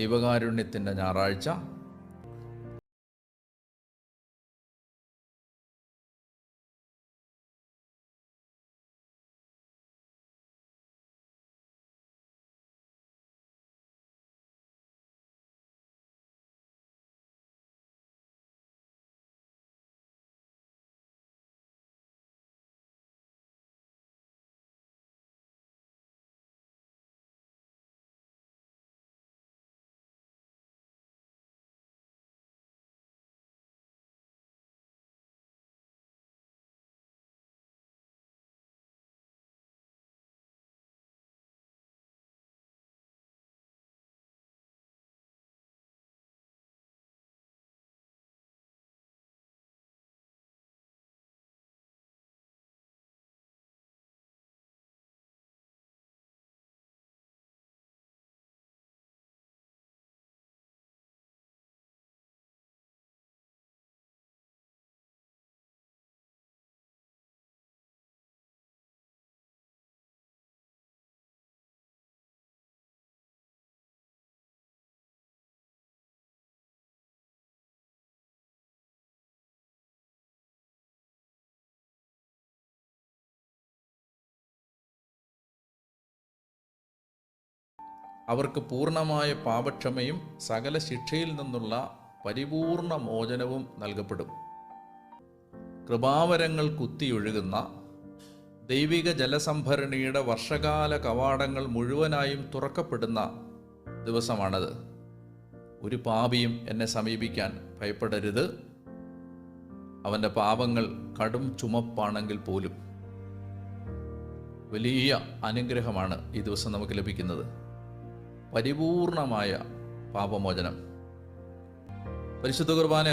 ദൈവകാരുണ്യത്തിന്റെ ഞായറാഴ്ച അവർക്ക് പൂർണമായ പാപക്ഷമയും സകല ശിക്ഷയിൽ നിന്നുള്ള പരിപൂർണ മോചനവും നൽകപ്പെടും. കൃപാവരങ്ങൾ കുത്തിയൊഴുകുന്ന ദൈവിക ജലസംഭരണിയുടെ വർഷകാല കവാടങ്ങൾ മുഴുവനായും തുറക്കപ്പെടുന്ന ദിവസമാണത്. ഒരു പാപിയും എന്നെ സമീപിക്കാൻ ഭയപ്പെടരുത്. അവന്റെ പാപങ്ങൾ കടും ചുമപ്പാണെങ്കിൽ പോലും. വലിയ അനുഗ്രഹമാണ് ഈ ദിവസം നമുക്ക് ലഭിക്കുന്നത്. പരിപൂർണമായ പാപമോചനം. പരിശുദ്ധ കുർബാന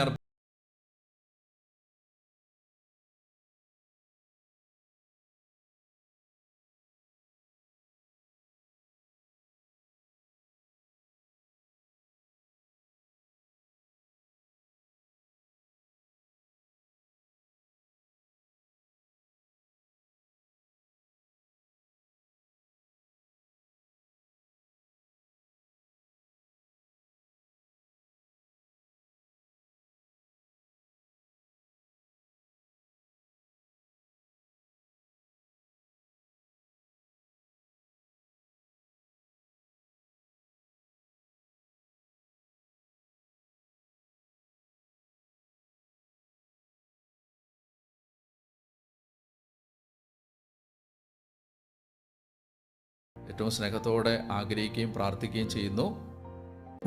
ഏറ്റവും സ്നേഹത്തോടെ ആഗ്രഹിക്കുകയും പ്രാർത്ഥിക്കുകയും ചെയ്യുന്നു.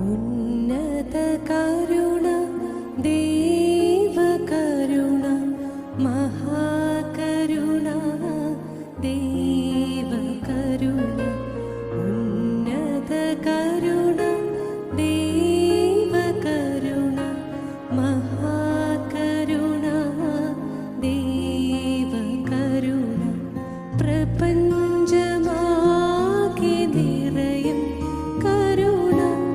ഉന്നത കരുണ ദേവ കരുണ മഹാകരുണ ദൈവകരുണ ഉന്നത കരുണ ദേവ കരുണ മഹാകരുണ ദൈവകരുണ പ്രപഞ്ച